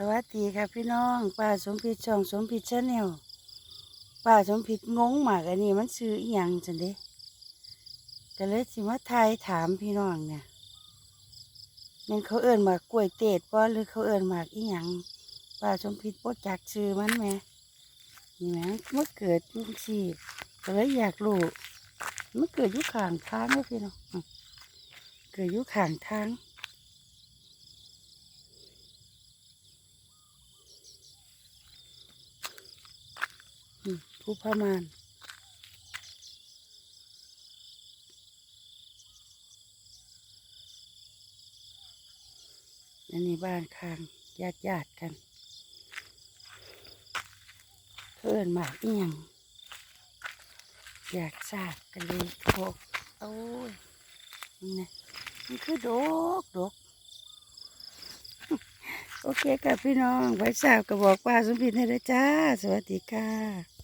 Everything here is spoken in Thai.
สวัสดีค่ะพี่น้องป้าสมผิดช่องสมผิดชาแนลป้าสมผิดงงมากอันนี้มันซื้ออีหยังจันเด้ก็เลยสิมาทายถามพี่น้องเนี่ยมันเขาเอิ้นหมากกล้วยเตดบ่หรือเขาเอิ้นหมากอีหยังป้าสมผิดบ่จักชื่อมันแหมนี่แหมเมันเกิดจุ่งชีก็เลยอยากรู้มันเกิดยู่ข้างทางเลยพี่น้องเกิดยู่ข้างทาง ผู้พมานอันนี้บ้านข้างญาติญาติกัน เพื่อนหมากอียง อยากทราบกันเลยโทรโอ้ยนี่นะมันคือดกดกโอเคค่ะพี่น้อง ไว้ทราบก็บอกป้าสมพินให้เลยจ้า สวัสดีค่ะ